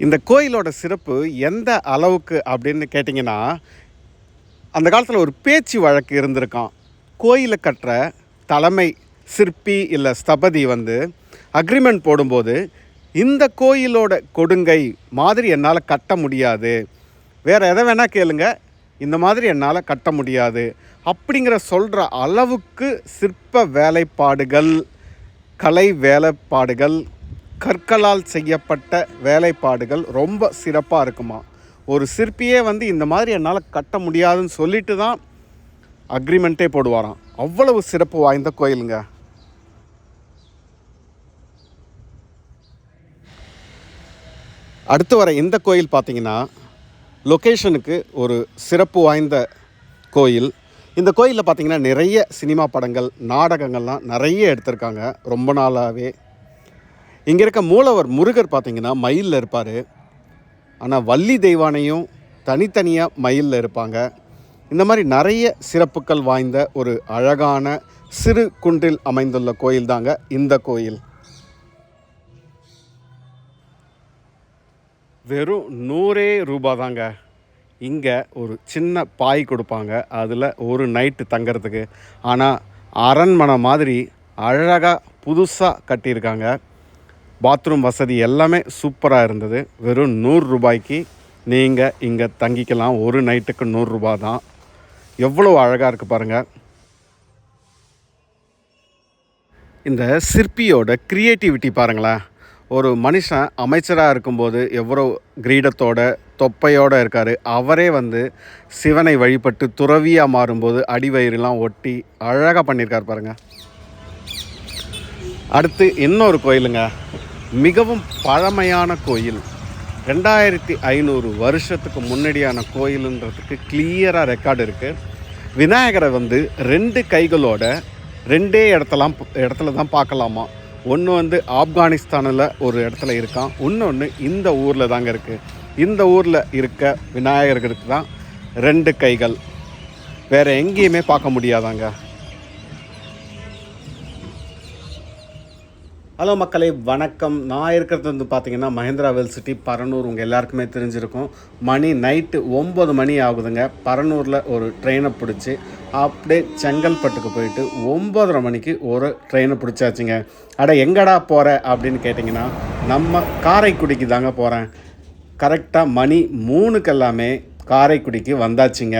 இந்த கோயிலோட சிறப்பு எந்த அளவுக்கு அப்படின்னு கேட்டிங்கன்னா அந்த காலத்தில் ஒரு பேச்சு வழக்கு இருந்திருக்கான் கோயிலை கட்டுற தலைமை சிற்பி இல்லை ஸ்தபதி வந்து அக்ரிமெண்ட் போடும்போது இந்த கோயிலோட கொடுங்கை மாதிரி என்னால் கட்ட முடியாது. வேறு எதை வேணால் கேளுங்க இந்த மாதிரி என்னால் கட்ட முடியாது. அப்படிங்கிற சொல்கிற அளவுக்கு சிற்ப வேலைப்பாடுகள் கலை வேலைப்பாடுகள் கற்களால் செய்யப்பட்ட வேலைப்பாடுகள் ரொம்ப சிறப்பாக இருக்குமா? ஒரு சிற்பியே வந்து இந்த மாதிரி என்னால் கட்ட முடியாதுன்னு சொல்லிட்டு தான் அக்ரிமெண்ட்டே போடுவாராம். அவ்வளவு சிறப்பு வாய்ந்த கோயிலுங்க. அடுத்து வர இந்த கோயில் பார்த்தீங்கன்னா லொக்கேஷனுக்கு ஒரு சிறப்பு வாய்ந்த கோயில். இந்த கோயிலில் பார்த்தீங்கன்னா நிறைய சினிமா படங்கள் நாடகங்கள்லாம் நிறைய எடுத்திருக்காங்க. ரொம்ப நாளாகவே இங்கே இருக்க மூலவர் முருகர் பார்த்திங்கன்னா மயிலில் இருப்பார். ஆனால் வள்ளி தெய்வானையும் தனித்தனியாக மயிலில் இருப்பாங்க. இந்த மாதிரி நிறைய சிறப்புகள் வாய்ந்த ஒரு அழகான சிறு குன்றில் அமைந்துள்ள கோயில் தாங்க இந்த கோயில். வெறும் நூறே ரூபா தாங்க. இங்கே ஒரு சின்ன பாய் கொடுப்பாங்க. அதில் ஒரு நைட்டு தங்கிறதுக்கு. ஆனால் அரண்மனை மாதிரி அழகாக புதுசாக கட்டியிருக்காங்க. பாத்ரூம் வசதி எல்லாமே சூப்பராக இருந்தது. வெறும் நூறு ரூபாய்க்கு நீங்கள் இங்கே தங்கிக்கலாம். ஒரு நைட்டுக்கு நூறுரூபா தான். எவ்வளோ அழகாக இருக்குது பாருங்கள் இந்த சிற்பியோட க்ரியேட்டிவிட்டி பாருங்களேன். ஒரு மனுஷன் அமைச்சராக இருக்கும்போது எவ்வளோ கிரீடத்தோட தொப்பையோடு இருக்கார். அவரே வந்து சிவனை வழிபட்டு துறவியாக மாறும்போது அடிவயிறுலாம் ஒட்டி அழகாக பண்ணியிருக்கார் பாருங்கள் அடுத்து இன்னொரு கோயிலுங்க. மிகவும் பழமையான கோயில். ரெண்டாயிரத்தி ஐநூறு வருஷத்துக்கு முன்னாடியான கோயிலுன்றதுக்கு கிளியராக ரெக்கார்டு இருக்குது விநாயகரை வந்து ரெண்டு கைகளோட ரெண்டே இடத்தலாம் இடத்துல தான் பார்க்கலாமா? ஒன்று வந்து ஆப்கானிஸ்தானில் ஒரு இடத்துல இருக்கான். இன்னொன்று இந்த ஊரில் தாங்க இருக்குது இந்த ஊரில் இருக்க விநாயகர்களுக்கு தான் ரெண்டு கைகள். வேறு எங்கேயுமே பார்க்க முடியாதாங்க. ஹலோ மக்களே வணக்கம். நான் இருக்கிறது வந்து பார்த்தீங்கன்னா மஹேந்திரா வெல் சிட்டி பரனூர். உங்கள் எல்லாருக்குமே தெரிஞ்சிருக்கும். மணி நைட்டு ஒம்பது மணி ஆகுதுங்க. பரனூரில் ஒரு ட்ரெயினை பிடிச்சி அப்படியே செங்கல்பட்டுக்கு போயிட்டு ஒம்பதரை மணிக்கு ஒரு ட்ரெயினை பிடிச்சாச்சுங்க. அட எங்கடா போகிற அப்படின்னு கேட்டிங்கன்னா நம்ம காரைக்குடிக்கு தாங்க போகிறேன் கரெக்டாக மணி மூணுக்கு எல்லாமே காரைக்குடிக்கு வந்தாச்சுங்க.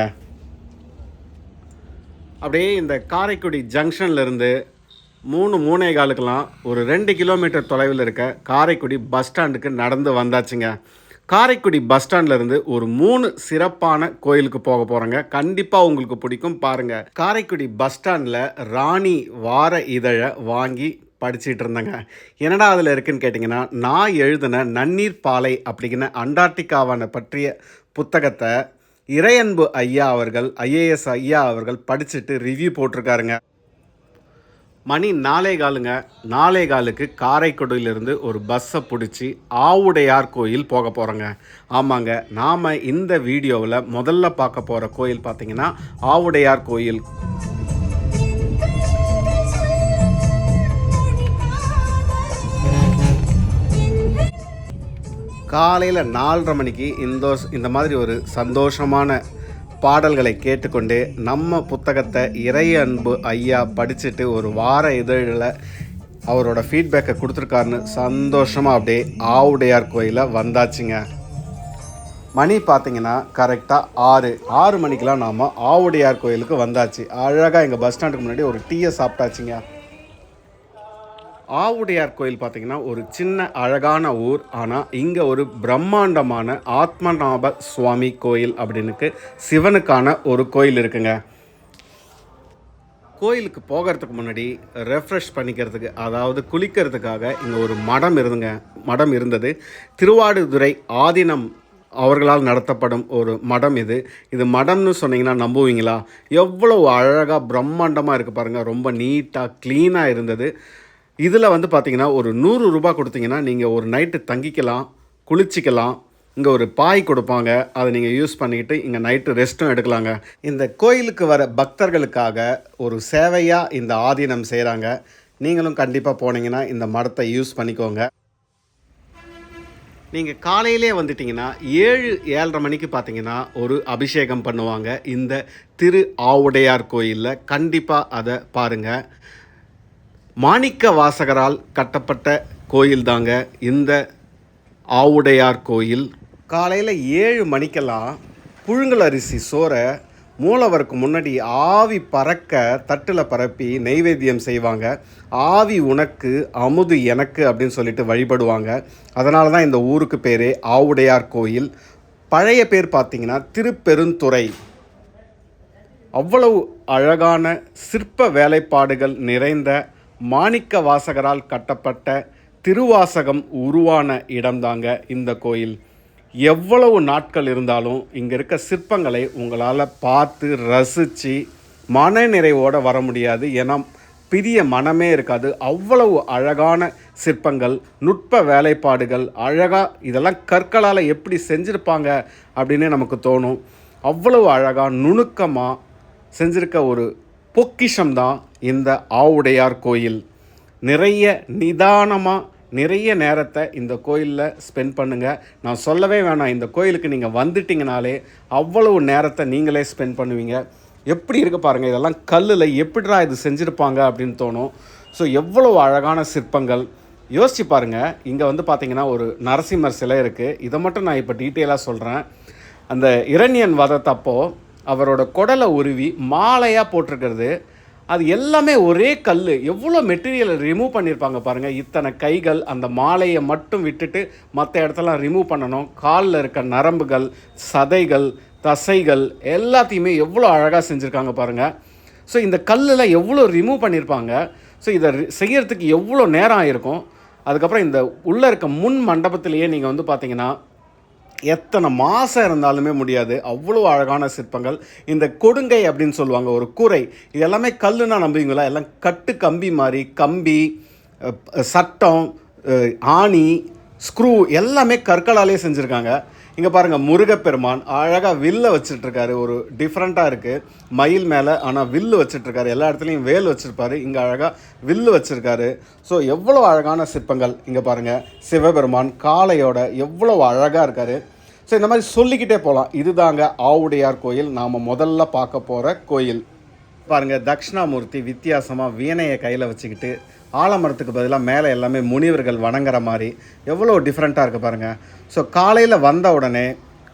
அப்படியே இந்த காரைக்குடி ஜங்ஷன்லேருந்து மூணு மூணே காலுக்கெல்லாம் ஒரு ரெண்டு கிலோமீட்டர் தொலைவில் இருக்க காரைக்குடி பஸ் ஸ்டாண்டுக்கு நடந்து வந்தாச்சுங்க. காரைக்குடி பஸ் ஸ்டாண்ட்லேருந்து ஒரு மூணு சிறப்பான கோயிலுக்கு போக போகிறோங்க கண்டிப்பாக உங்களுக்கு பிடிக்கும் பாருங்கள் காரைக்குடி பஸ் ஸ்டாண்டில் ராணி வார இதழை வாங்கி படிச்சுட்டு இருந்தேங்க. என்னடா அதில் இருக்குன்னு கேட்டிங்கன்னா நான் எழுதின நன்னீர் பாலை அப்படிங்கிற அண்டார்டிகாவான பற்றிய புத்தகத்தை இறையன்பு ஐயா அவர்கள் ஐஏஎஸ் ஐயா அவர்கள் படிச்சுட்டு ரிவ்யூ போட்டிருக்காருங்க. மணி நாலே காலுங்க. நாலே காலுக்கு காரைக்குடியிலிருந்து ஒரு பஸ்ஸை பிடிச்சி ஆவுடையார் கோயில் போக போகிறோங்க ஆமாங்க நாம் இந்த வீடியோவில் முதல்ல பார்க்க போகிற கோயில் பார்த்தீங்கன்னா ஆவுடையார் கோயில். காலையில் நாலரை மணிக்கு இந்த இந்த மாதிரி ஒரு சந்தோஷமான பாடல்களை கேட்டுக்கொண்டு நம்ம புத்தகத்தை இறை அன்பு ஐயா படிச்சுட்டு ஒரு வார இதழில் அவரோட ஃபீட்பேக்கை கொடுத்துருக்காருன்னு சந்தோஷமாக அப்படியே ஆவுடையார் கோயிலில் வந்தாச்சுங்க. மணி பார்த்தீங்கன்னா கரெக்டாக ஆறு ஆறு மணிக்கெலாம் நாம் ஆவுடையார் கோயிலுக்கு வந்தாச்சு. அழகாக எங்கள் பஸ் ஸ்டாண்டுக்கு முன்னாடி ஒரு டீயை சாப்பிட்டாச்சுங்க. ஆவுடையார் கோயில் பார்த்தீங்கன்னா ஒரு சின்ன அழகான ஊர். ஆனால் இங்கே ஒரு பிரம்மாண்டமான ஆத்மநாப சுவாமி கோயில் அப்படின்னுக்கு சிவனுக்கான ஒரு கோயில் இருக்குங்க. கோயிலுக்கு போகிறதுக்கு முன்னாடி ரெஃப்ரெஷ் பண்ணிக்கிறதுக்கு அதாவது குளிக்கிறதுக்காக இங்கே ஒரு மடம் இருந்துங்க. மடம் இருந்தது. திருவாடுதுறை ஆதீனம் அவர்களால் நடத்தப்படும் ஒரு மடம் இது. இது மடம்னு சொன்னீங்கன்னா நம்புவீங்களா? எவ்வளோ அழகாக பிரம்மாண்டமாக இருக்குது பாருங்கள் ரொம்ப நீட்டாக க்ளீனாக இருந்தது. இதில் வந்து பார்த்தீங்கன்னா ஒரு நூறு ரூபாய் கொடுத்தீங்கன்னா நீங்கள் ஒரு நைட்டு தங்கிக்கலாம் குளிச்சிக்கலாம் இங்கே ஒரு பாய் கொடுப்பாங்க அதை நீங்கள் யூஸ் பண்ணிக்கிட்டு இங்கே நைட்டு ரெஸ்ட்டும் எடுக்கலாங்க. இந்த கோயிலுக்கு வர பக்தர்களுக்காக ஒரு சேவையாக இந்த ஆதீனம் செய்கிறாங்க நீங்களும் கண்டிப்பாக போனீங்கன்னா இந்த மடத்தை யூஸ் பண்ணிக்கோங்க. நீங்கள் காலையிலே வந்துட்டிங்கன்னா ஏழு ஏழரை மணிக்கு பார்த்தீங்கன்னா ஒரு அபிஷேகம் பண்ணுவாங்க. இந்த திரு ஆவுடையார் கோயிலில் கண்டிப்பாக அதை பாருங்கள் மாணிக்க வாசகரால் கட்டப்பட்ட கோயில் தாங்க இந்த ஆவுடையார் கோயில். காலையில் ஏழு மணிக்கெல்லாம் புழுங்கல் அரிசி சோறை மூலவருக்கு முன்னாடி ஆவி பறக்க தட்டில் பரப்பி நெய்வேத்தியம் செய்வாங்க. ஆவி உனக்கு அமுது எனக்கு அப்படின்னு சொல்லிட்டு வழிபடுவாங்க. அதனால தான் இந்த ஊருக்கு பேரே ஆவுடையார் கோயில். பழைய பேர் பார்த்தீங்கன்னா திருப்பெருந்துறை. அவ்வளவு அழகான சிற்ப வேலைப்பாடுகள் நிறைந்த மாணிக்க வாசகரால் கட்டப்பட்ட திருவாசகம் உருவான இடம்தாங்க இந்த கோயில். எவ்வளவு நாட்கள் இருந்தாலும் இங்கே இருக்க சிற்பங்களை உங்களால் பார்த்து ரசித்து மன நிறைவோடு வர முடியாது. ஏன்னா பிரிய மனமே இருக்காது. அவ்வளவு அழகான சிற்பங்கள் நுட்ப வேலைப்பாடுகள் அழகாக இதெல்லாம் கற்களால் எப்படி செஞ்சுருப்பாங்க அப்படின்னு நமக்கு தோணும். அவ்வளவு அழகாக நுணுக்கமாக செஞ்சுருக்க ஒரு பொக்கிஷம் தான் இந்த ஆவுடையார் கோயில். நிறைய நிதானமாக நிறைய நேரத்தை இந்த கோயிலில் ஸ்பெண்ட் பண்ணுங்கள் நான் சொல்லவே வேணாம் இந்த கோயிலுக்கு நீங்கள் வந்துட்டிங்கனாலே அவ்வளவு நேரத்தை நீங்களே ஸ்பெண்ட் பண்ணுவீங்க. எப்படி இருக்க பாருங்கள் இதெல்லாம் கல்லில் எப்படிடா இது செஞ்சுருப்பாங்க அப்படின்னு தோணும். ஸோ எவ்வளவு அழகான சிற்பங்கள். யோசிச்சு பாருங்கள் இங்கே வந்து பார்த்தீங்கன்னா ஒரு நரசிம்மர் சிலை இருக்குது இதை மட்டும் நான் இப்போ டீட்டெயிலாக சொல்கிறேன் அந்த இரணியன் வதத்தப்போ அவரோட குடலை உருவி மாலையாக போட்டிருக்கிறது. அது எல்லாமே ஒரே கல் எவ்வளோ மெட்டீரியலை ரிமூவ் பண்ணியிருப்பாங்க பாருங்கள் இத்தனை கைகள் அந்த மாலையை மட்டும் விட்டுட்டு மற்ற இடத்தெல்லாம் ரிமூவ் பண்ணணும். காலில் இருக்க நரம்புகள் சதைகள் தசைகள் எல்லாத்தையுமே எவ்வளோ அழகாக செஞ்சுருக்காங்க பாருங்கள் ஸோ இந்த கல்லில் எவ்வளோ ரிமூவ் பண்ணியிருப்பாங்க. ஸோ இதை ரி- செய்யறதுக்கு எவ்வளோ நேரம் ஆயிருக்கும். அதுக்கப்புறம் இந்த உள்ளே இருக்க முன் மண்டபத்திலேயே நீங்கள் வந்து பார்த்தீங்கன்னா எத்தனை மாதம் இருந்தாலுமே முடியாது. அவ்வளோ அழகான சிற்பங்கள். இந்த கொடுங்கை அப்படின்னு சொல்லுவாங்க ஒரு கூரை. இது எல்லாமே கல்லுனா நம்புவீங்களா? எல்லாம் கட்டு கம்பி மாதிரி கம்பி சட்டம் ஆணி ஸ்க்ரூ எல்லாமே கற்களாலே செஞ்சுருக்காங்க. இங்கே பாருங்கள் முருகப்பெருமான் அழகாக வில்ல வச்சுட்ருக்காரு. ஒரு டிஃப்ரெண்ட்டாக இருக்குது மயில் மேலே ஆனால் வில்லு வச்சுட்ருக்காரு. எல்லா இடத்துலையும் வேல் வச்சுருப்பாரு. இங்கே அழகாக வில்லு வச்சுருக்காரு. ஸோ எவ்வளோ அழகான சிற்பங்கள் இங்கே பாருங்கள் சிவபெருமான் காளையோட எவ்வளோ அழகாக இருக்கார். ஸோ இந்த மாதிரி சொல்லிக்கிட்டே போகலாம் இதுதாங்க ஆவுடையார் கோயில். நாம் முதல்ல பார்க்க போகிற கோயில். பாருங்கள் தட்சிணாமூர்த்தி வித்தியாசமாக வீணையை கையில் வச்சுக்கிட்டு ஆலமரத்துக்கு பதிலாக மேலே எல்லாமே முனிவர்கள் வணங்குற மாதிரி எவ்வளோ டிஃப்ரெண்ட்டாக இருக்குது பாருங்கள் ஸோ காலையில் வந்த உடனே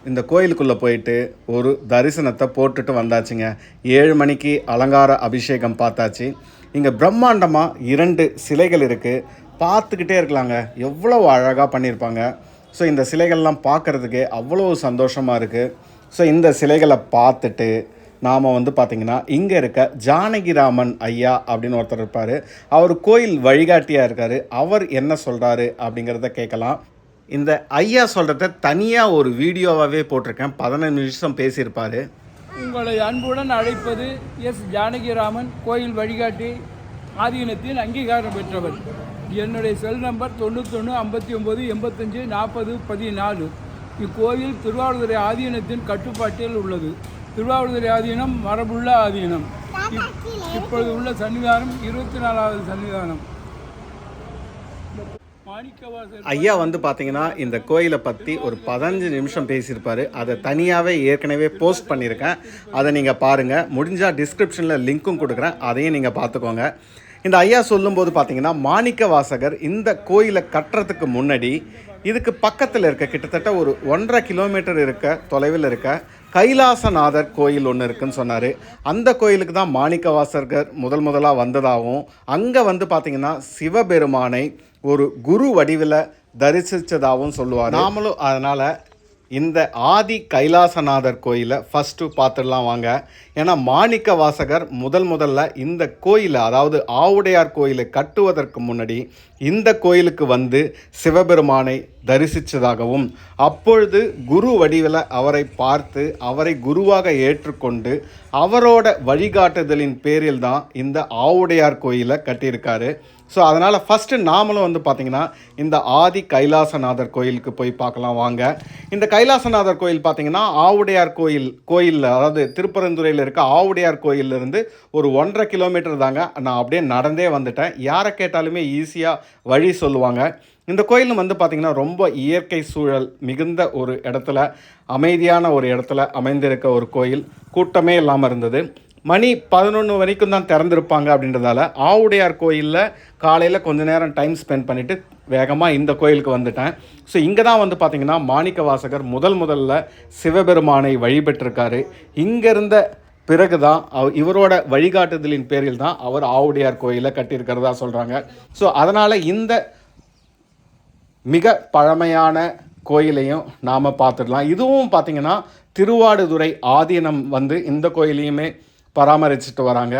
இந்த கோயிலுக்குள்ளே போயிட்டு ஒரு தரிசனத்தை போட்டுட்டு வந்தாச்சுங்க. ஏழு மணிக்கு அலங்கார அபிஷேகம் பார்த்தாச்சு. இங்கே பிரம்மாண்டமாக இரண்டு சிலைகள் இருக்குது பார்த்துக்கிட்டே இருக்கலாங்க. எவ்வளோ அழகாக பண்ணியிருப்பாங்க ஸோ இந்த சிலைகள்லாம் பார்க்குறதுக்கு அவ்வளோ சந்தோஷமாக இருக்குது ஸோ இந்த சிலைகளை பார்த்துட்டு நாம் வந்து பார்த்திங்கன்னா இங்கே இருக்க ஜானகிராமன் ஐயா அப்படின்னு ஒருத்தர் இருப்பார். அவர் கோயில் வழிகாட்டியாக இருக்கார். அவர் என்ன சொல்கிறாரு அப்படிங்கிறத கேட்கலாம். இந்த ஐயா சொல்கிறத தனியாக ஒரு வீடியோவாகவே போட்டிருக்கேன். பதினஞ்சு நிமிஷம் பேசியிருப்பார். உங்களை அன்புடன் அழைப்பது எஸ் ஜானகிராமன் கோயில் வழிகாட்டி ஆதீனத்தின் அங்கீகாரம் பெற்றவர். என்னுடைய செல் நம்பர் தொண்ணூத்தொன்று ஐம்பத்தி ஒம்பது எண்பத்தஞ்சு நாற்பது பதினாலு. இக்கோயில் திருவாரூரை ஆதீனத்தின் கட்டுப்பாட்டில் உள்ளது. திருவாவூதுறை ஆதீனம் மரபுள்ள ஆதீனம். இப்பொழுது உள்ள சன்னிதானம் இருபத்தி நாலாவது சன்னிதானம் ஐயா வந்து பார்த்தீங்கன்னா இந்த கோயிலை பற்றி ஒரு பதினஞ்சு நிமிஷம் பேசியிருப்பார். அதை தனியாகவே ஏற்கனவே போஸ்ட் பண்ணியிருக்கேன். அதை நீங்கள் பாருங்கள் முடிஞ்சால் டிஸ்கிரிப்ஷனில் லிங்க்கும் கொடுக்குறேன். அதையும் நீங்கள் பார்த்துக்கோங்க. இந்த ஐயா சொல்லும்போது பார்த்தீங்கன்னா மாணிக்க வாசகர் இந்த கோயிலை கட்டுறதுக்கு முன்னாடி இதுக்கு பக்கத்தில் இருக்க கிட்டத்தட்ட ஒரு ஒன்றரை கிலோமீட்டர் இருக்க தொலைவில் இருக்க கைலாசநாதர் கோயில் ஒன்று இருக்குன்னு சொன்னார். அந்த கோயிலுக்கு தான் மாணிக்க வாசகர் முதல் முதலாக வந்ததாகவும் அங்கே வந்து பார்த்தீங்கன்னா சிவபெருமானை ஒரு குரு வடிவில் தரிசித்ததாகவும் சொல்லுவார். நாமளும் அதனால் இந்த ஆதி கைலாசநாதர் கோயிலை ஃபஸ்ட்டு பார்த்துடலாம் வாங்க. ஏன்னா மாணிக்க வாசகர் முதல் முதல்ல இந்த கோயிலை அதாவது ஆவுடையார் கோயிலை கட்டுவதற்கு முன்னாடி இந்த கோயிலுக்கு வந்து சிவபெருமானை தரிசித்ததாகவும் அப்பொழுது குரு வடிவில் அவரை பார்த்து அவரை குருவாக ஏற்றுக்கொண்டு அவரோட வழிகாட்டுதலின் பேரில் தான் இந்த ஆவுடையார் கோயிலை கட்டியிருக்காரு. ஸோ அதனால் ஃபஸ்ட்டு நாமளும் வந்து பார்த்திங்கன்னா இந்த ஆதி கைலாசநாதர் கோயிலுக்கு போய் பார்க்கலாம் வாங்க. இந்த கைலாசநாதர் கோயில் பார்த்தீங்கன்னா ஆவுடையார் கோயில் கோயிலில் அதாவது திருப்பரந்துரையில் இருக்க ஆவுடையார் கோயிலிருந்து ஒரு ஒன்றரை கிலோமீட்டர் தாங்க. நான் அப்படியே நடந்தே வந்துட்டேன். யாரை கேட்டாலுமே ஈஸியாக வழி சொல்லுவாங்க. இந்த கோயிலும் வந்து பார்த்திங்கன்னா ரொம்ப இயற்கை சூழல் மிகுந்த ஒரு இடத்துல அமைதியான ஒரு இடத்துல அமைந்திருக்க ஒரு கோயில். கூட்டமே இல்லாமல் இருந்தது. மணி பதினொன்று வரைக்கும் தான் திறந்திருப்பாங்க அப்படின்றதால ஆவுடையார் கோயிலில் காலையில் கொஞ்ச நேரம் டைம் ஸ்பெண்ட் பண்ணிவிட்டு வேகமாக இந்த கோயிலுக்கு வந்துட்டேன். ஸோ இங்கே தான் வந்து பார்த்திங்கன்னா மாணிக்க வாசகர் முதல் முதல்ல சிவபெருமானை வழிபட்டிருக்காரு. இங்கே இருந்த பிறகு தான் அவ் இவரோட வழிகாட்டுதலின் பேரில் தான் அவர் ஆவுடையார் கோயிலை கட்டியிருக்கிறதா சொல்கிறாங்க ஸோ அதனால் இந்த மிக பழமையான கோயிலையும் நாம் பார்த்துடலாம். இதுவும் பார்த்திங்கன்னா திருவாடுதுறை ஆதீனம் வந்து இந்த கோயிலையுமே பராமரிச்சுட்டு வராங்க.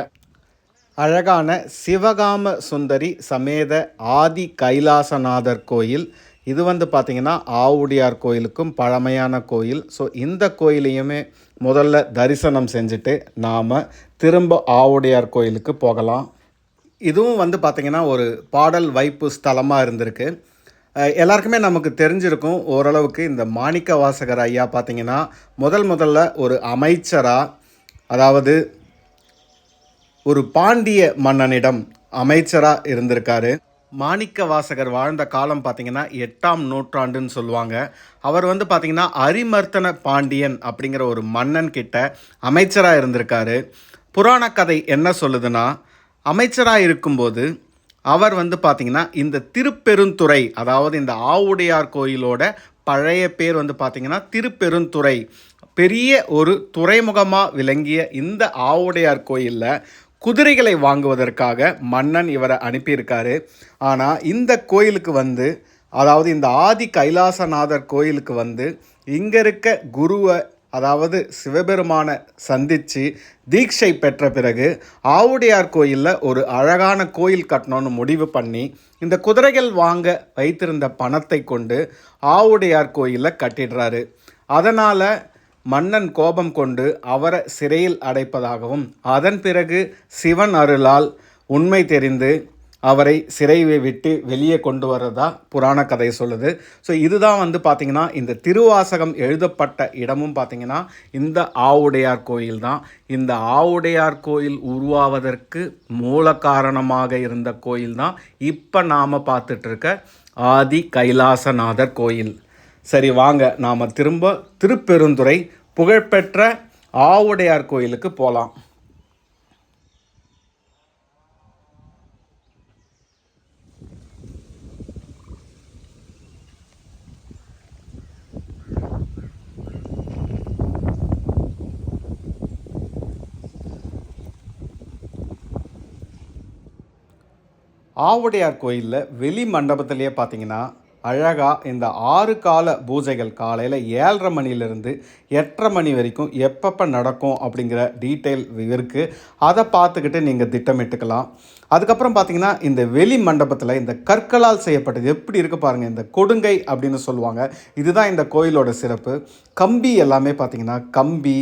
அழகான சிவகாம சுந்தரி சமேத ஆதி கைலாசநாதர் கோயில். இது வந்து பார்த்திங்கன்னா ஆவுடையார் கோயிலுக்கும் பழமையான கோயில். ஸோ இந்த கோயிலையுமே முதல்ல தரிசனம் செஞ்சுட்டு நாம் திரும்ப ஆவுடையார் கோயிலுக்கு போகலாம். இதுவும் வந்து பார்த்திங்கன்னா ஒரு பாடல் வைப்பு ஸ்தலமாக இருந்திருக்கு. எல்லாருக்குமே நமக்கு தெரிஞ்சிருக்கும் ஓரளவுக்கு இந்த மாணிக்க வாசகர் ஐயா பார்த்திங்கன்னா முதல் முதல்ல ஒரு அமைச்சராக அதாவது ஒரு பாண்டிய மன்னனிடம் அமைச்சராக இருந்திருக்காரு. மாணிக்க வாசகர் வாழ்ந்த காலம் பார்த்தீங்கன்னா எட்டாம் நூற்றாண்டுன்னு சொல்லுவாங்க. அவர் வந்து பார்த்தீங்கன்னா அரிமர்த்தன பாண்டியன் அப்படிங்கிற ஒரு மன்னன் கிட்ட அமைச்சராக இருந்திருக்காரு. புராண கதை என்ன சொல்லுதுன்னா அமைச்சராக இருக்கும்போது அவர் வந்து பார்த்தீங்கன்னா இந்த திருப்பெருந்துறை அதாவது இந்த ஆவுடையார் கோயிலோட பழைய பேர் வந்து பார்த்தீங்கன்னா திருப்பெருந்துறை. பெரிய ஒரு துறைமுகமாக விளங்கிய இந்த ஆவுடையார் கோயிலில் குதிரைகளை வாங்குவதற்காக மன்னன் இவரை அனுப்பியிருக்காரு. ஆனால் இந்த கோயிலுக்கு வந்து அதாவது இந்த ஆதி கைலாசநாதர் கோயிலுக்கு வந்து இங்கே இருக்க குருவை அதாவது சிவபெருமானை சந்தித்து தீட்சை பெற்ற பிறகு ஆவுடையார் கோயிலில் ஒரு அழகான கோயில் கட்டணும்னு முடிவு பண்ணி இந்த குதிரைகள் வாங்க வைத்திருந்த பணத்தை கொண்டு ஆவுடையார் கோயிலில் கட்டிடுறாரு. அதனால் மன்னன் கோபம் கொண்டு அவரை சிறையில் அடைப்பதாகவும் அதன் பிறகு சிவன் அருளால் உண்மை தெரிந்து அவரை சிறையை விட்டு வெளியே கொண்டு வர்றதா புராண கதை சொல்லுது. ஸோ இதுதான் வந்து பார்த்திங்கன்னா இந்த திருவாசகம் எழுதப்பட்ட இடமும் பார்த்திங்கன்னா இந்த ஆவுடையார் கோயில் தான். இந்த ஆவுடையார் கோயில் உருவாவதற்கு மூல காரணமாக இருந்த கோயில் தான். இப்போ நாம் பார்த்துட்ருக்க ஆதி கைலாசநாதர் கோயில். சரி வாங்க. நாம் திரும்ப திருப்பெருந்துறை புகழ்பெற்ற ஆவுடையார் கோயிலுக்கு போகலாம் ஆவுடையார் கோயிலில் வெளி மண்டபத்திலேயே பார்த்தீங்கன்னா அழகாக இந்த ஆறு கால பூஜைகள் காலையில் ஏழரை மணிலேருந்து எட்டரை மணி வரைக்கும் எப்பப்போ நடக்கும் அப்படிங்கிற டீட்டெயில் இருக்குது அதை பார்த்துக்கிட்டு நீங்கள் திட்டமிட்டுக்கலாம். அதுக்கப்புறம் பார்த்தீங்கன்னா இந்த வெளி மண்டபத்தில் இந்த கற்களால் செய்யப்பட்டது எப்படி இருக்குது பாருங்கள் இந்த கொடுங்கை அப்படின்னு சொல்லுவாங்க. இதுதான் இந்த கோயிலோட சிறப்பு. கம்பி எல்லாமே பார்த்தீங்கன்னா கம்பி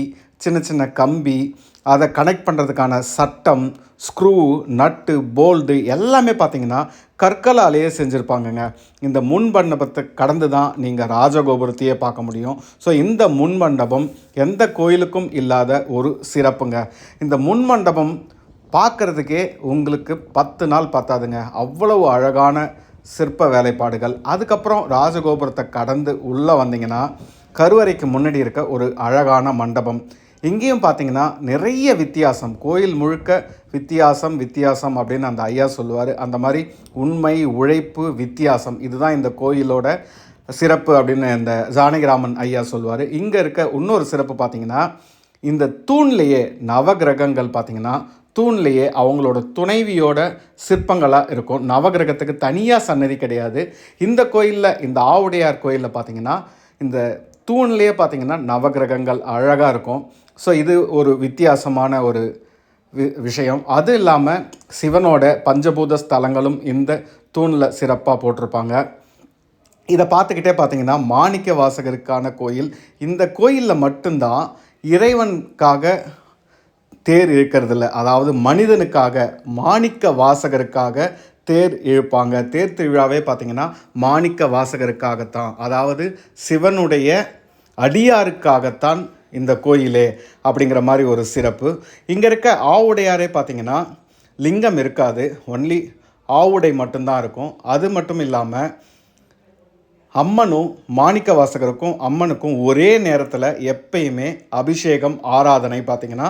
சின்ன சின்ன கம்பி அதை கனெக்ட் பண்ணுறதுக்கான சட்டம் ஸ்க்ரூ நட்டு போல்டு எல்லாமே பார்த்தீங்கன்னா கற்களாலேயே செஞ்சுருப்பாங்கங்க. இந்த முன் மண்டபத்தை கடந்து தான் நீங்கள் ராஜகோபுரத்தையே பார்க்க முடியும். ஸோ இந்த முன் மண்டபம் எந்த கோயிலுக்கும் இல்லாத ஒரு சிறப்புங்க. இந்த முன் மண்டபம் பார்க்குறதுக்கே உங்களுக்கு பத்து நாள் பார்த்தாதுங்க அவ்வளவு அழகான சிற்ப வேலைப்பாடுகள். அதுக்கப்புறம் ராஜகோபுரத்தை கடந்து உள்ளே வந்தீங்கன்னா கருவறைக்கு முன்னாடி இருக்க ஒரு அழகான மண்டபம். இங்கேயும் பார்த்தீங்கன்னா நிறைய வித்தியாசம். கோயில் முழுக்க வித்தியாசம் வித்தியாசம் அப்படின்னு அந்த ஐயா சொல்லுவார். அந்த மாதிரி உண்மை உழைப்பு வித்தியாசம். இதுதான் இந்த கோயிலோட சிறப்பு அப்படின்னு இந்த ஜானகிராமன் ஐயா சொல்லுவார். இங்கே இருக்க இன்னொரு சிறப்பு பார்த்தீங்கன்னா இந்த தூண்லேயே நவகிரகங்கள் பார்த்தீங்கன்னா தூண்லேயே அவங்களோட துணைவியோட சிற்பங்களாக இருக்கும். நவகிரகத்துக்கு தனியாக சன்னதி கிடையாது. இந்த கோயிலில் இந்த ஆவுடையார் கோயிலில் பார்த்தீங்கன்னா இந்த தூண்லேயே பார்த்தீங்கன்னா நவகிரகங்கள் அழகாக இருக்கும். ஸோ இது ஒரு வித்தியாசமான ஒரு வி விஷயம். அது இல்லாமல் சிவனோட பஞ்சபூத ஸ்தலங்களும் இந்த தூணில் சிறப்பாக போட்டிருப்பாங்க. இதை பார்த்துக்கிட்டே பார்த்தீங்கன்னா மாணிக்க வாசகருக்கான கோயில். இந்த கோயிலில் மட்டும்தான் இறைவனுக்காக தேர் இழுக்கிறதில்ல. அதாவது மனிதனுக்காக மாணிக்க வாசகருக்காக தேர் இழுப்பாங்க. தேர் திருவிழாவே பார்த்தீங்கன்னா மாணிக்க வாசகருக்காகத்தான். அதாவது சிவனுடைய அடியாருக்காகத்தான் இந்த கோயிலே அப்படிங்கிற மாதிரி ஒரு சிறப்பு. இங்கே இருக்க ஆவுடையாரே பார்த்தீங்கன்னா லிங்கம் இருக்காது. ஒன்லி ஆவுடை மட்டும்தான் இருக்கும். அது மட்டும் இல்லாமல் அம்மனும் மாணிக்க வாசகருக்கும் அம்மனுக்கும் ஒரே நேரத்தில் எப்பயுமே அபிஷேகம் ஆராதனை பார்த்தீங்கன்னா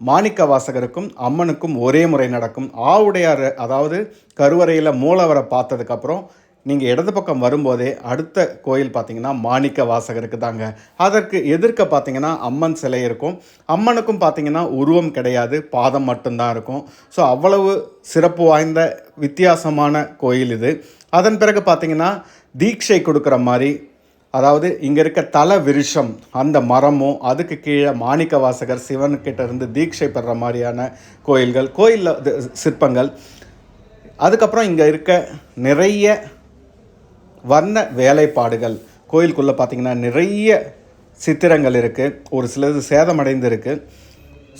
மாணிக்க வாசகருக்கும் அம்மனுக்கும் ஒரே முறை நடக்கும். ஆவுடையார் அதாவது கருவறையில் மூலவரை பார்த்ததுக்கப்புறம் நீங்கள் இடது பக்கம் வரும்போதே அடுத்த கோயில் பார்த்தீங்கன்னா மாணிக்க வாசகருக்கு தாங்க. அதற்கு எதிர்க்க பார்த்தீங்கன்னா அம்மன் சிலை இருக்கும். அம்மனுக்கும் பார்த்தீங்கன்னா உருவம் கிடையாது. பாதம் மட்டும்தான் இருக்கும். ஸோ அவ்வளவு சிறப்பு வாய்ந்த வித்தியாசமான கோயில் இது. அதன் பிறகு பார்த்தீங்கன்னா தீட்சை கொடுக்குற மாதிரி அதாவது இங்கே இருக்க தல விருஷம் அந்த மரமும் அதுக்கு கீழே மாணிக்க வாசகர் சிவன்கிட்ட இருந்து தீட்சை பெறுற மாதிரியான கோயில்கள் கோயிலில் சிற்பங்கள். அதுக்கப்புறம் இங்கே இருக்க நிறைய வர்ண வேலைப்பாடுகள். கோயிலுக்குள்ளே பார்த்தீங்கன்னா நிறைய சித்திரங்கள் இருக்குது ஒரு சிலது சேதமடைந்து இருக்குது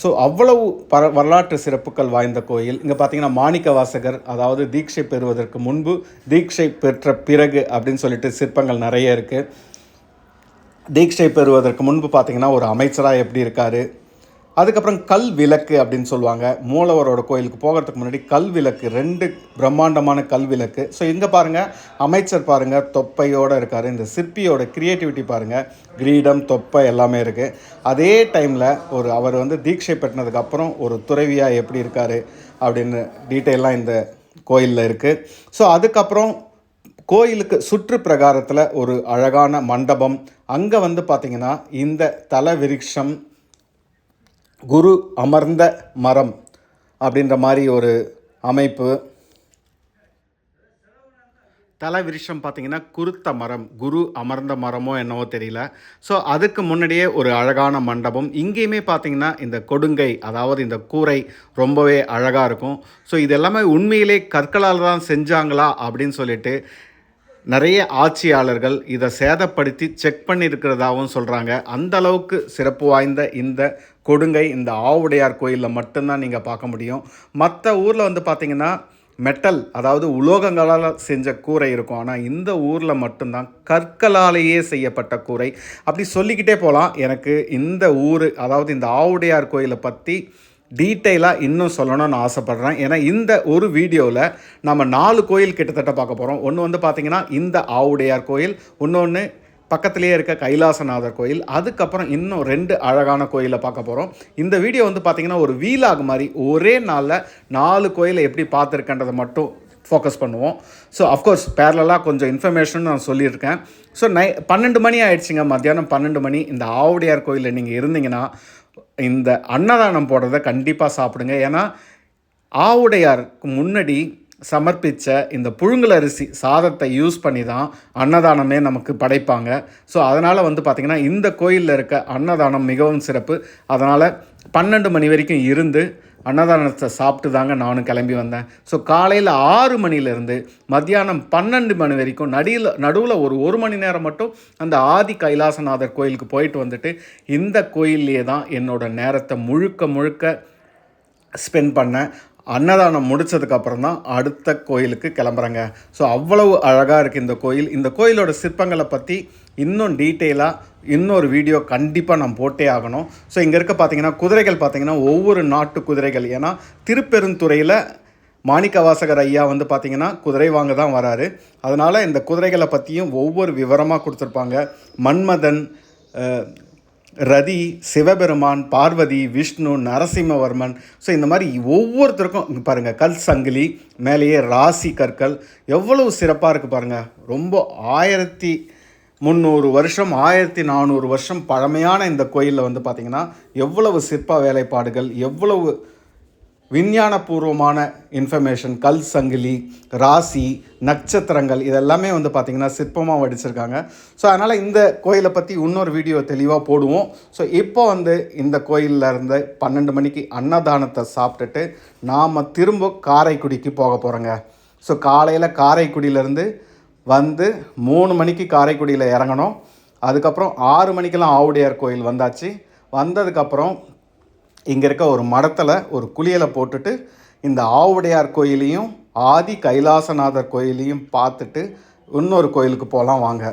ஸோ அவ்வளவு பர வரலாற்று சிறப்புகள் வாய்ந்த கோயில். இங்கே பார்த்தீங்கன்னா மாணிக்க வாசகர் அதாவது தீட்சை பெறுவதற்கு முன்பு தீட்சை பெற்ற பிறகு அப்படின்னு சொல்லிட்டு சிற்பங்கள் நிறைய இருக்குது தீட்சை பெறுவதற்கு முன்பு பார்த்திங்கன்னா ஒரு அமைச்சராக எப்படி இருக்கார்? அதுக்கப்புறம் கல் விளக்கு அப்படின்னு சொல்லுவாங்க. மூலவரோட கோயிலுக்கு போகிறதுக்கு முன்னாடி கல் விளக்கு ரெண்டு பிரம்மாண்டமான கல் விளக்கு. ஸோ இங்கே பாருங்கள் அமைச்சர் பாருங்கள் தொப்பையோடு இருக்கார். இந்த சிற்பியோட க்ரியேட்டிவிட்டி பாருங்கள் கிரீடம் தொப்பை எல்லாமே இருக்குது அதே டைமில் ஒரு அவர் வந்து தீட்சை பெற்றினதுக்கப்புறம் ஒரு துறவியாக எப்படி இருக்கார் அப்படின்னு டீட்டெயிலாக இந்த கோயிலில் இருக்குது ஸோ அதுக்கப்புறம் கோயிலுக்கு சுற்று பிரகாரத்தில் ஒரு அழகான மண்டபம். அங்கே வந்து பார்த்திங்கன்னா இந்த தல விருட்சம் குரு அமர்ந்த மரம் அப்படின்ற மாதிரி ஒரு அமைப்பு. தல விருஷம் பார்த்தீங்கன்னா குருத்த மரம் குரு அமர்ந்த மரமோ என்னவோ தெரியல. ஸோ அதுக்கு முன்னாடியே ஒரு அழகான மண்டபம். இங்கேயுமே பார்த்தீங்கன்னா இந்த கொடுங்கை அதாவது இந்த கூரை ரொம்பவே அழகாக இருக்கும். ஸோ இது எல்லாமே உண்மையிலே கற்களால் தான் செஞ்சாங்களா அப்படின்னு சொல்லிட்டு நிறைய ஆட்சியாளர்கள் இதை சேதப்படுத்தி செக் பண்ணியிருக்கிறதாகவும் சொல்கிறாங்க அந்த அளவுக்கு சிறப்பு வாய்ந்த இந்த கொடுங்கை இந்த ஆவுடையார் கோயிலில் மட்டும்தான் நீங்கள் பார்க்க முடியும். மற்ற ஊரில் வந்து பார்த்திங்கன்னா மெட்டல் அதாவது உலோகங்களால் செஞ்ச கூரை இருக்கும். ஆனால் இந்த ஊரில் மட்டும்தான் கற்களாலேயே செய்யப்பட்ட கூரை. அப்படி சொல்லிக்கிட்டே போகலாம் எனக்கு இந்த ஊர் அதாவது இந்த ஆவுடையார் கோயிலை பற்றி டீட்டெயிலாக இன்னும் சொல்லணும்னு ஆசைப்பட்றேன். ஏன்னா இந்த ஒரு வீடியோவில் நம்ம நாலு கோயில் கிட்டத்தட்ட பார்க்க போகிறோம் ஒன்று வந்து பார்த்திங்கன்னா இந்த ஆவுடையார் கோயில் இன்னொன்று பக்கத்துலேயே இருக்க கைலாசநாதர் கோயில் அதுக்கப்புறம் இன்னும் ரெண்டு அழகான கோயிலை பார்க்க போகிறோம் இந்த வீடியோ வந்து பார்த்திங்கன்னா ஒரு வீலாக் மாதிரி ஒரே நாளில் நாலு கோயிலை எப்படி பார்த்துருக்கன்றதை மட்டும் ஃபோக்கஸ் பண்ணுவோம். ஸோ அஃப்கோர்ஸ் பேரலாக கொஞ்சம் இன்ஃபர்மேஷன் நான் சொல்லியிருக்கேன். ஸோ நை பன்னெண்டு மணி ஆயிடுச்சுங்க. மத்தியானம் பன்னெண்டு மணி. இந்த ஆவுடையார் கோயிலில் நீங்கள் இருந்தீங்கன்னா இந்த அன்னதானம் போடுறத கண்டிப்பாக சாப்பிடுங்க. ஏன்னா ஆவுடையாருக்கு முன்னாடி சமர்ப்பித்த இந்த புழுங்கலரிசி சாதத்தை யூஸ் பண்ணி தான் அன்னதானமே நமக்கு படைப்பாங்க. ஸோ அதனால் வந்து பார்த்திங்கன்னா இந்த கோயிலில் இருக்க அன்னதானம் மிகவும் சிறப்பு. அதனால் பன்னெண்டு மணி வரைக்கும் இருந்து அன்னதானத்தை சாப்பிட்டு தாங்க நானும் கிளம்பி வந்தேன். ஸோ காலையில் ஆறு மணிலேருந்து மத்தியானம் பன்னெண்டு மணி வரைக்கும் நடியில் நடுவில் ஒரு ஒரு மணி நேரம் மட்டும் அந்த ஆதி கைலாசநாதர் கோயிலுக்கு போயிட்டு வந்துட்டு இந்த கோயில்லையே தான் என்னோட நேரத்தை முழுக்க முழுக்க ஸ்பெண்ட் பண்ணேன். அன்னதானம் முடிச்சதுக்கப்புறம் தான் அடுத்த கோயிலுக்கு கிளம்புறேங்க. ஸோ அவ்வளவு அழகாக இருக்குது இந்த கோயில். இந்த கோயிலோட சிற்பங்களை பற்றி இன்னும் டீட்டெயிலாக இன்னொரு வீடியோ கண்டிப்பாக நான் போட்டே ஆகணும். ஸோ இங்கே இருக்க பார்த்தீங்கன்னா குதிரைகள் பார்த்திங்கன்னா ஒவ்வொரு நாட்டு குதிரைகள். ஏன்னா திருப்பெருந்துறையில் மாணிக்கவாசகர் ஐயா வந்து பார்த்திங்கன்னா குதிரை வாங்க தான் வராரு. அதனால் இந்த குதிரைகளை பற்றியும் ஒவ்வொரு விவரமாக கொடுத்துருப்பாங்க. மன்மதன் ரதி சிவபெருமான் பார்வதி விஷ்ணு நரசிம்மவர்மன். ஸோ இந்த மாதிரி ஒவ்வொருத்தருக்கும் பாருங்கள் கல் சங்கிலி மேலேயே ராசி கற்கள் எவ்வளவு சிறப்பாக இருக்குது பாருங்கள் ரொம்ப ஆயிரத்தி முந்நூறு வருஷம் ஆயிரத்தி நானூறு வருஷம் பழமையான இந்த கோயிலில் வந்து பார்த்திங்கன்னா எவ்வளவு சிற்ப வேலைப்பாடுகள் எவ்வளவு விஞ்ஞானபூர்வமான இன்ஃபர்மேஷன் கல் சங்கிலி ராசி நட்சத்திரங்கள் இதெல்லாமே வந்து பார்த்திங்கன்னா சிற்பமாக வடிச்சிருக்காங்க ஸோ அதனால் இந்த கோயிலை பற்றி இன்னொரு வீடியோ தெளிவாக போடுவோம். ஸோ இப்போ வந்து இந்த கோயிலில் இருந்து பன்னெண்டு மணிக்கு அன்னதானத்தை சாப்பிட்டுட்டு நாம் திரும்ப காரைக்குடிக்கு போக போகிறோங்க ஸோ காலையில் காரைக்குடியிலேருந்து வந்து மூணு மணிக்கு காரைக்குடியில் இறங்கணும். அதுக்கப்புறம் ஆறு மணிக்கெல்லாம் ஆவுடையார் கோயில் வந்தாச்சு. வந்ததுக்கப்புறம் இங்கே இருக்க ஒரு மடத்தில் ஒரு குளியலை போட்டுட்டு இந்த ஆவுடையார் கோயிலையும் ஆதி கைலாசநாதர் கோயிலையும் பார்த்துட்டு இன்னொரு கோயிலுக்கு போகலாம் வாங்க.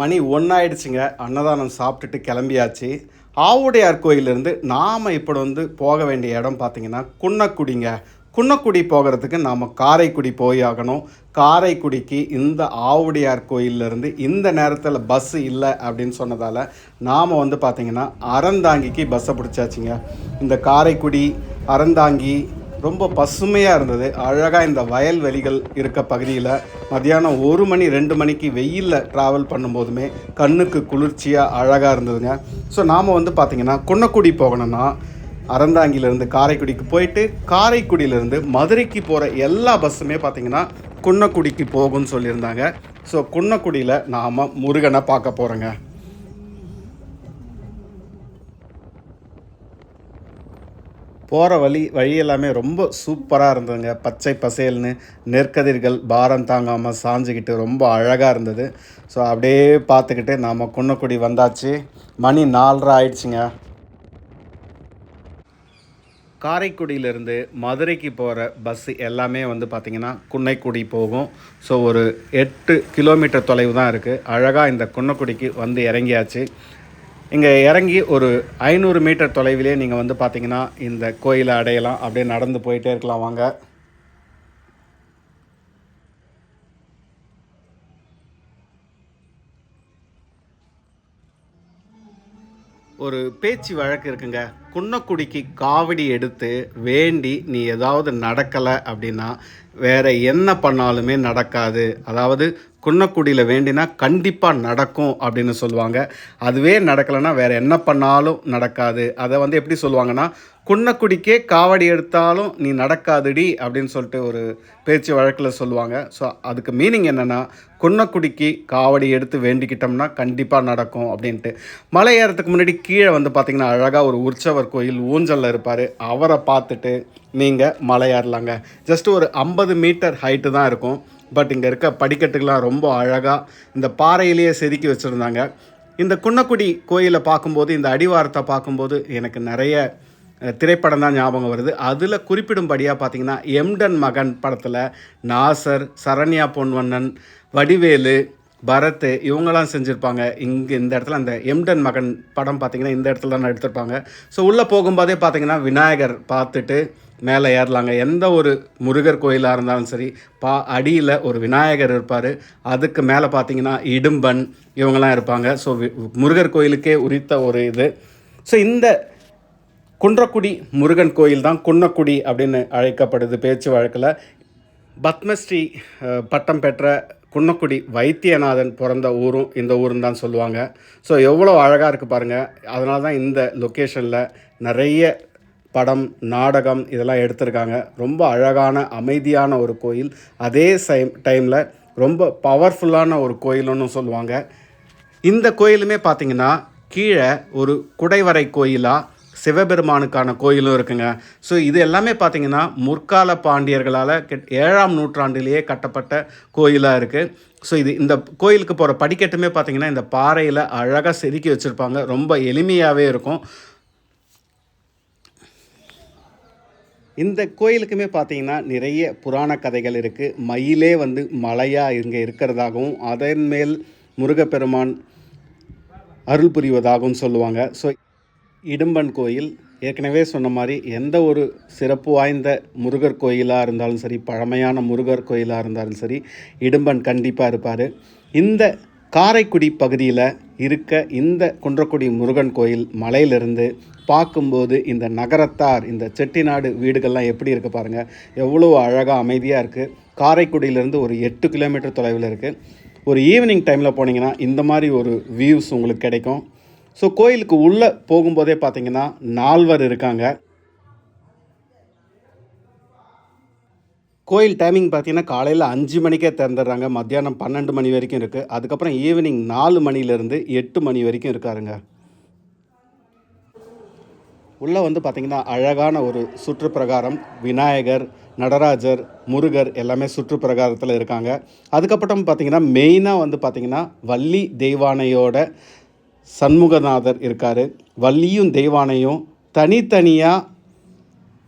மணி ஒன்றாயிடுச்சுங்க அன்னதானம் சாப்பிட்டுட்டு கிளம்பியாச்சு. ஆவுடையார் கோயிலிருந்து நாம் இப்போ வந்து போக வேண்டிய இடம் பார்த்திங்கன்னா குன்னக்குடிங்க. குன்னக்குடி போகிறதுக்கு நாம் காரைக்குடி போய் ஆகணும். காரைக்குடிக்கு இந்த ஆவுடையார் கோயிலிருந்து இந்த நேரத்தில் பஸ் இல்லை அப்படின்னு சொன்னதால் நாம் வந்து பார்த்திங்கன்னா அறந்தாங்கிக்கு பஸ்ஸை பிடிச்சாச்சுங்க. இந்த காரைக்குடி அறந்தாங்கி ரொம்ப பசுமையாக இருந்தது. அழகாக இந்த வயல்வெளிகள் இருக்க பகுதியில் மத்தியானம் ஒரு மணி ரெண்டு மணிக்கு வெயிலில் ட்ராவல் பண்ணும்போதுமே கண்ணுக்கு குளிர்ச்சியாக அழகாக இருந்ததுங்க. ஸோ நாம் வந்து பார்த்திங்கன்னா குன்னக்குடி போகணும்னா அறந்தாங்கிலிருந்து காரைக்குடிக்கு போயிட்டு காரைக்குடியிலேருந்து மதுரைக்கு போகிற எல்லா பஸ்ஸுமே பார்த்திங்கன்னா குன்னக்குடிக்கு போகும்னு சொல்லியிருந்தாங்க. ஸோ குன்னக்குடியில் நாம் முருகனை பார்க்க போகிறோங்க போகிற வழி வழி எல்லாமே ரொம்ப சூப்பராக இருந்ததுங்க. பச்சை பசேல்னு நெற்கதிர்கள் பாரம் தாங்காமல் சாஞ்சுக்கிட்டு ரொம்ப அழகாக இருந்தது. ஸோ அப்படியே பார்த்துக்கிட்டு நாம் குன்னக்குடி வந்தாச்சு. மணி நாலரை ஆயிடுச்சுங்க. காரைக்குடியிலேருந்து மதுரைக்கு போகிற பஸ்ஸு எல்லாமே வந்து பார்த்திங்கன்னா குன்னைக்குடி போகும். ஸோ ஒரு எட்டு கிலோமீட்டர் தொலைவு தான் இருக்குது அழகாக இந்த குன்னக்குடிக்கு வந்து இறங்கியாச்சு. இங்கே இறங்கி ஒரு ஐநூறு மீட்டர் தொலைவிலே நீங்கள் வந்து பார்த்திங்கன்னா இந்த கோயிலை அடையலாம். அப்படியே நடந்து போயிட்டே இருக்கலாம். வாங்க. ஒரு பேச்சு வழக்கு இருக்குங்க. குன்னக்குடிக்கு காவடி எடுத்து வேண்டி நீ ஏதாவது நடக்கலை அப்படின்னா வேற என்ன பண்ணாலுமே நடக்காது. அதாவது குன்னக்குடியில் வேண்டினா கண்டிப்பாக நடக்கும் அப்படின்னு சொல்லுவாங்க. அதுவே நடக்கலைன்னா வேற என்ன பண்ணாலும் நடக்காது. அதை வந்து எப்படி சொல்லுவாங்கன்னா குன்னக்குடிக்கே காவடி எடுத்தாலும் நீ நடக்காதுடி அப்படின்னு சொல்லிட்டு ஒரு பேச்சு வழக்கில் சொல்லுவாங்க. ஸோ அதுக்கு மீனிங் என்னென்னா குன்னக்குடிக்கு காவடி எடுத்து வேண்டிக்கிட்டோம்னா கண்டிப்பாக நடக்கும் அப்படின்ட்டு. மலை ஏறத்துக்கு முன்னாடி கீழே வந்து பார்த்திங்கன்னா அழகாக ஒரு உற்சவர் கோயில் ஊஞ்சலில் இருப்பார். அவரை பார்த்துட்டு நீங்கள் மலை ஏறலாங்க. ஜஸ்ட் ஒரு ஐம்பது மீட்டர் ஹைட்டு தான் இருக்கும். பட் இங்கே இருக்க படிக்கட்டுகள்லாம் ரொம்ப அழகாக இந்த பாறையிலேயே செதுக்கி வச்சுருந்தாங்க. இந்த குன்னக்குடி கோயிலை பார்க்கும்போது இந்த அடிவாரத்தை பார்க்கும்போது எனக்கு நிறைய திரைப்படம் தான் ஞாபகம் வருது. அதில் குறிப்பிடும்படியாக பார்த்தீங்கன்னா எம்டன் மகன் படத்தில் நாசர் சரண்யா பொன்வண்ணன் வடிவேலு பரத் இவங்கெல்லாம் செஞ்சுருப்பாங்க. இங்கே இந்த இடத்துல அந்த எம்டன் மகன் படம் பார்த்தீங்கன்னா இந்த இடத்துல தான் எடுத்திருப்பாங்க. ஸோ உள்ளே போகும்போதே பார்த்தீங்கன்னா விநாயகர் பார்த்துட்டு மேலே ஏறலாங்க. எந்த ஒரு முருகர் கோயிலாக இருந்தாலும் சரி பா அடியில் ஒரு விநாயகர் இருப்பார். அதுக்கு மேலே பார்த்தீங்கன்னா இடும்பன் இவங்கெல்லாம் இருப்பாங்க. ஸோ முருகர் கோயிலுக்கே உரித்த ஒரு இது. ஸோ இந்த குன்றக்குடி முருகன் கோயில் தான் குன்னக்குடி அப்படின்னு அழைக்கப்படுது பேச்சு வழக்கில். பத்மஸ்ரீ பட்டம் பெற்ற குன்னக்குடி வைத்தியநாதன் பிறந்த ஊரும் இந்த ஊரும் தான் சொல்லுவாங்க. ஸோ எவ்வளோ அழகாக இருக்குது பாருங்கள் அதனால தான் இந்த லொக்கேஷனில் நிறைய படம் நாடகம் இதெல்லாம் எடுத்திருக்காங்க. ரொம்ப அழகான அமைதியான ஒரு கோயில். அதே சைம் டைமில் ரொம்ப பவர்ஃபுல்லான ஒரு கோயிலுன்னு சொல்லுவாங்க. இந்த கோயிலுமே பார்த்தீங்கன்னா கீழே ஒரு குடைவரை கோயிலாக சிவபெருமானுக்கான கோயிலும் இருக்குங்க. ஸோ இது எல்லாமே பார்த்தீங்கன்னா முற்கால பாண்டியர்களால் கெட் ஏழாம் நூற்றாண்டிலேயே கட்டப்பட்ட கோயிலாக இருக்குது ஸோ இது இந்த கோயிலுக்கு போகிற படிக்கட்டுமே பார்த்தீங்கன்னா இந்த பாறையில் அழகாக செதுக்கி வச்சுருப்பாங்க. ரொம்ப எளிமையாகவே இருக்கும். இந்த கோயிலுக்குமே பார்த்தீங்கன்னா நிறைய புராண கதைகள் இருக்குது மயிலே வந்து மலையாக இங்கே இருக்கிறதாகவும் அதன் மேல் முருகப்பெருமான் அருள் புரிவதாகவும் சொல்லுவாங்க. ஸோ இடும்பன் கோயில் ஏற்கனவே சொன்ன மாதிரி எந்த ஒரு சிறப்பு வாய்ந்த முருகர் கோயிலாக இருந்தாலும் சரி பழமையான முருகர் கோயிலாக இருந்தாலும் சரி இடும்பன் கண்டிப்பாக இருப்பார். இந்த காரைக்குடி பகுதியில் இருக்க இந்த குன்றக்குடி முருகன் கோயில் மலையிலிருந்து பார்க்கும்போது இந்த நகரத்தார் இந்த செட்டிநாடு வீடுகள்லாம் எப்படி இருக்குது பாருங்கள் எவ்வளோ அழகாக அமைதியாக இருக்குது காரைக்குடியிலேருந்து ஒரு எட்டு கிலோமீட்டர் தொலைவில் இருக்குது ஒரு ஈவினிங் டைமில் போனீங்கன்னா இந்த மாதிரி ஒரு வியூஸ் உங்களுக்கு கிடைக்கும். ஸோ கோயிலுக்கு உள்ளே போகும்போதே பார்த்தீங்கன்னா நால்வர் இருக்காங்க. கோயில் டைமிங் பார்த்தீங்கன்னா காலையில் அஞ்சு மணிக்கே திறந்துடுறாங்க. மத்தியானம் பன்னெண்டு மணி வரைக்கும் இருக்குது அதுக்கப்புறம் ஈவினிங் நாலு மணிலேருந்து எட்டு மணி வரைக்கும் இருக்காருங்க. உள்ளே வந்து பார்த்திங்கன்னா அழகான ஒரு சுற்றுப்பிரகாரம் விநாயகர் நடராஜர் முருகர் எல்லாமே சுற்றுப்பிரகாரத்தில் இருக்காங்க. அதுக்கப்புறம் பார்த்திங்கன்னா மெயினாக வந்து பார்த்திங்கன்னா வள்ளி தெய்வானையோட சண்முகநாதர் இருக்கார். வள்ளியும் தெய்வானையும் தனித்தனியாக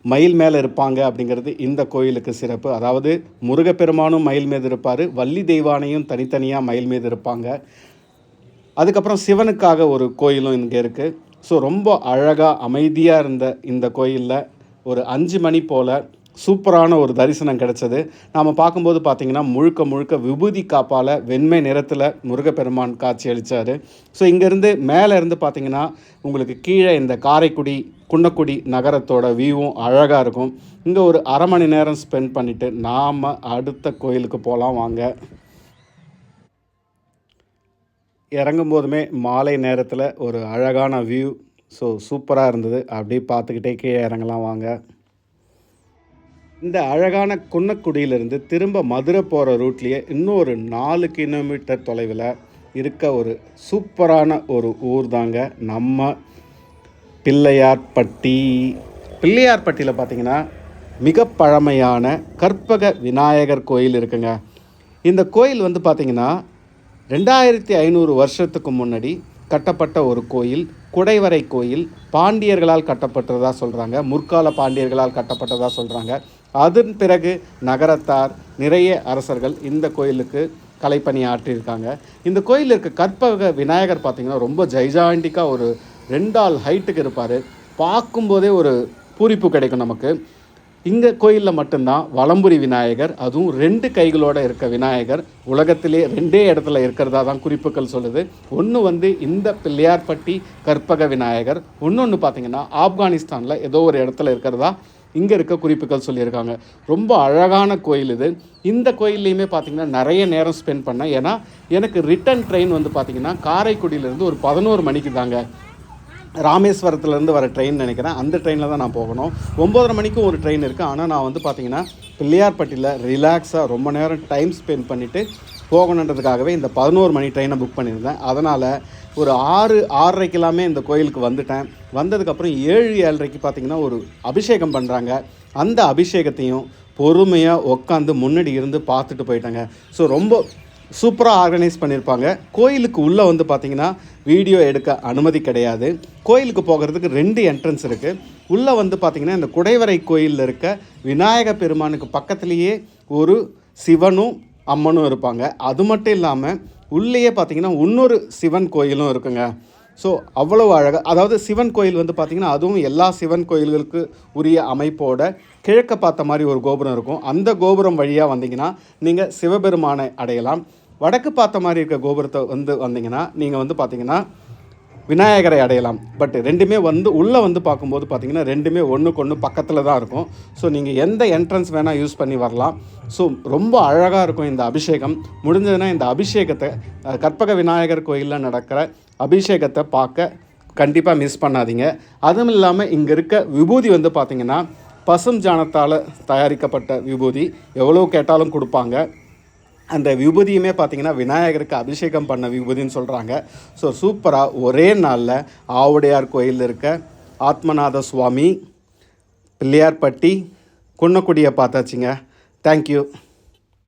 மயில் மேலே இருப்பாங்க அப்படிங்கிறது இந்த கோயிலுக்கு சிறப்பு. அதாவது முருகப்பெருமானும் மயில் மீது இருப்பார் வள்ளி தெய்வானையும் தனித்தனியாக மயில் மீது இருப்பாங்க. அதுக்கப்புறம் சிவனுக்காக ஒரு கோயிலும் இங்கே இருக்குது ஸோ ரொம்ப அழகாக அமைதியாக இருந்த இந்த கோயிலில் ஒரு அஞ்சு மணி போல் சூப்பரான ஒரு தரிசனம் கிடைச்சது. நாம் பார்க்கும்போது பார்த்திங்கன்னா முழுக்க முழுக்க விபூதி காப்பால் வெண்மை நிறத்தில் முருகப்பெருமான் காட்சி அளித்தார் ஸோ இங்கேருந்து மேலே இருந்து பார்த்திங்கன்னா உங்களுக்கு கீழே இந்த காரைக்குடி குன்னக்குடி நகரத்தோட வியூவும் அழகாக இருக்கும். இங்கே ஒரு அரை மணி நேரம் ஸ்பெண்ட் பண்ணிவிட்டு நாம் அடுத்த கோயிலுக்கு போகலாம் வாங்க. இறங்கும் போதுமே மாலை நேரத்தில் ஒரு அழகான வியூ ஸோ சூப்பராக இருந்தது. அப்படியே பார்த்துக்கிட்டே கீழே இறங்கலாம் வாங்க. இந்த அழகான குன்னக்குடியிலிருந்து திரும்ப மதுரை போகிற ரூட்லேயே இன்னொரு நாலு கிலோமீட்டர் தொலைவில் இருக்க ஒரு சூப்பரான ஒரு ஊர் தாங்க நம்ம பிள்ளையார்பட்டி. பிள்ளையார்பட்டியில் பார்த்தீங்கன்னா மிக பழமையான கற்பக விநாயகர் கோயில் இருக்குங்க. இந்த கோயில் வந்து பார்த்திங்கன்னா ரெண்டாயிரத்தி ஐநூறு வருஷத்துக்கு முன்னாடி கட்டப்பட்ட ஒரு கோயில் குடைவரை கோயில் பாண்டியர்களால் கட்டப்பட்டதாக சொல்கிறாங்க முற்கால பாண்டியர்களால் கட்டப்பட்டதாக சொல்கிறாங்க அதன் பிறகு நகரத்தார் நிறைய அரசர்கள் இந்த கோயிலுக்கு கலைப்பணி ஆற்றியிருக்காங்க இந்த கோயிலில் இருக்க கற்பக விநாயகர் பார்த்திங்கன்னா ரொம்ப ஜைஜாண்டிக்காக ஒரு ரெண்டாள் ஹைட்டுக்கு இருப்பார். பார்க்கும்போதே ஒரு பூரிப்பு கிடைக்கும் நமக்கு. இந்த கோயிலில் மட்டும்தான் வலம்புரி விநாயகர் அதுவும் ரெண்டு கைகளோட இருக்க விநாயகர். உலகத்திலே ரெண்டே இடத்துல இருக்கிறதா தான் குறிப்புகள் சொல்லுது. ஒன்று வந்து இந்த பிள்ளையார்பட்டி கற்பக விநாயகர் இன்னொன்று பார்த்தீங்கன்னா ஆப்கானிஸ்தானில் ஏதோ ஒரு இடத்துல இருக்கிறதா இங்கே இருக்க குறிப்புகள் சொல்லியிருக்காங்க. ரொம்ப அழகான கோயில் இது. இந்த கோயில்லையுமே பார்த்திங்கன்னா நிறைய நேரம் ஸ்பெண்ட் பண்ணேன். ஏன்னா எனக்கு ரிட்டன் ட்ரெயின் வந்து பார்த்திங்கன்னா காரைக்குடியிலேருந்து ஒரு பதினோரு மணிக்கு தாங்க. ராமேஸ்வரத்துலேருந்து வர ட்ரெயின் நினைக்கிறேன். அந்த ட்ரெயினில் தான் நான் போகணும். ஒம்போதரை மணிக்கும் ஒரு ட்ரெயின் இருக்குது ஆனால் நான் வந்து பார்த்திங்கன்னா பிள்ளையார்பட்டியில் ரிலாக்ஸாக ரொம்ப நேரம் டைம் ஸ்பெண்ட் பண்ணிவிட்டு போகணுன்றதுக்காகவே இந்த பதினோரு மணி ட்ரெயினை புக் பண்ணியிருந்தேன். அதனால் ஒரு ஆறு ஆறரைக்கெல்லாமே இந்த கோயிலுக்கு வந்துட்டேன். வந்ததுக்கப்புறம் ஏழு ஏழரைக்கு பார்த்திங்கன்னா ஒரு அபிஷேகம் பண்ணுறாங்க அந்த அபிஷேகத்தையும் பொறுமையாக உட்காந்து முன்னாடி இருந்து பார்த்துட்டு போயிட்டாங்க. ஸோ ரொம்ப சூப்பராக ஆர்கனைஸ் பண்ணியிருப்பாங்க கோயிலுக்கு உள்ளே வந்து பார்த்தீங்கன்னா வீடியோ எடுக்க அனுமதி கிடையாது. கோயிலுக்கு போகிறதுக்கு ரெண்டு என்ட்ரன்ஸ் இருக்குது உள்ளே வந்து பார்த்தீங்கன்னா இந்த குடைவரை கோயிலில் இருக்க விநாயக பெருமானுக்கு பக்கத்துலேயே ஒரு சிவனும் அம்மனும் இருப்பாங்க. அது மட்டும் இல்லாமல் உள்ளேயே பார்த்தீங்கன்னா இன்னொரு சிவன் கோயிலும் இருக்குங்க. ஸோ அவ்வளோ அழகாக அதாவது சிவன் கோயில் வந்து பார்த்திங்கன்னா அதுவும் எல்லா சிவன் கோயில்களுக்கு உரிய அமைப்போட கிழக்க பார்த்த மாதிரி ஒரு கோபுரம் இருக்கும். அந்த கோபுரம் வழியாக வந்தீங்கன்னா நீங்கள் சிவபெருமானை அடையலாம். வடக்கு பார்த்த மாதிரி இருக்க கோபுரத்தை வந்து வந்தீங்கன்னா நீங்கள் வந்து பார்த்தீங்கன்னா விநாயகரை அடையலாம். பட் ரெண்டுமே வந்து உள்ளே வந்து பார்க்கும்போது பார்த்தீங்கன்னா ரெண்டுமே ஒன்றுக்கு ஒன்று பக்கத்தில் தான் இருக்கும். ஸோ நீங்கள் எந்த என்ட்ரன்ஸ் வேணால் யூஸ் பண்ணி வரலாம். ஸோ ரொம்ப அழகாக இருக்கும் இந்த அபிஷேகம். முடிஞ்சதுன்னா இந்த அபிஷேகத்தை கற்பக விநாயகர் கோயிலில் நடக்கிற அபிஷேகத்தை பார்க்க கண்டிப்பாக மிஸ் பண்ணாதீங்க. அதுவும் இல்லாமல் இங்கே இருக்க விபூதி வந்து பார்த்திங்கன்னா பசும் ஜானத்தால் தயாரிக்கப்பட்ட விபூதி. எவ்வளோ கேட்டாலும் கொடுப்பாங்க. அந்த விபூதியுமே பார்த்தீங்கன்னா விநாயகருக்கு அபிஷேகம் பண்ண விபூதின்னு சொல்கிறாங்க ஸோ சூப்பராக ஒரே நாளில் ஆவுடையார் கோயிலில் இருக்க ஆத்மநாத சுவாமி பிள்ளையார்பட்டி குன்னக்குடியை பார்த்தாச்சுங்க. Thank you